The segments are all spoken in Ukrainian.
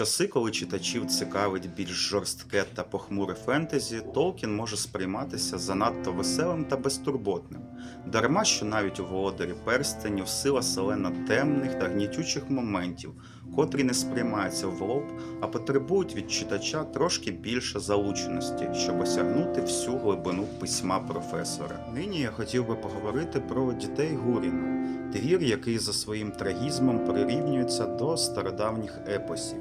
часи, коли читачів цікавить більш жорстке та похмуре фентезі, Толкін може сприйматися занадто веселим та безтурботним, дарма що навіть у володарі перстенів сила селена темних та гнітючих моментів, котрі не сприймаються в лоб, а потребують від читача трошки більше залученості, щоб осягнути всю глибину письма професора. Нині я хотів би поговорити про дітей Гуріна, твір, який за своїм трагізмом прирівнюється до стародавніх епосів.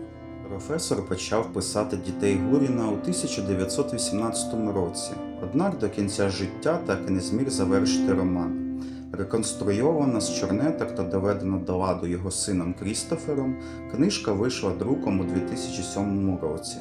Професор почав писати дітей Гуріна у 1918 році, однак до кінця життя так і не зміг завершити роман. Реконструйована з чорнеток та доведена до ладу його сином Крістофером, книжка вийшла друком у 2007 році.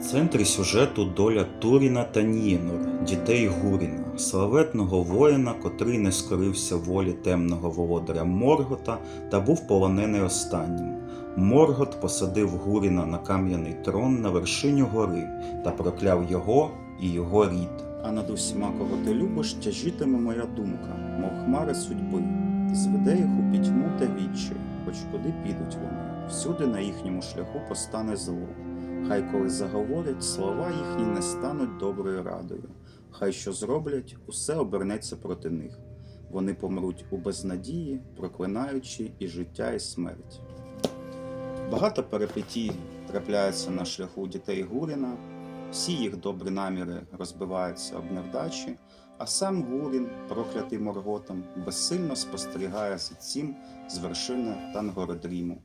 В центрі сюжету доля Туріна та Нієнор, дітей Гуріна, славетного воїна, котрий не скорився волі темного володаря Моргота та був полонений останнім. Моргот посадив Гуріна на кам'яний трон на вершині гори та прокляв його і його рід. А над усіма, кого ти любиш, тяжітиме моя думка, мов хмари судьби, і зведе їх у пітьму та відчай, хоч куди підуть вони, всюди на їхньому шляху постане зло. Хай коли заговорять, слова їхні не стануть доброю радою. Хай що зроблять, усе обернеться проти них. Вони помруть у безнадії, проклинаючи і життя, і смерть. Багато перипетій трапляється на шляху дітей Гуріна, всі їх добрі наміри розбиваються об невдачі, а сам Гурін, проклятий Морготом, безсильно спостерігає за цим з вершини Тангородріму.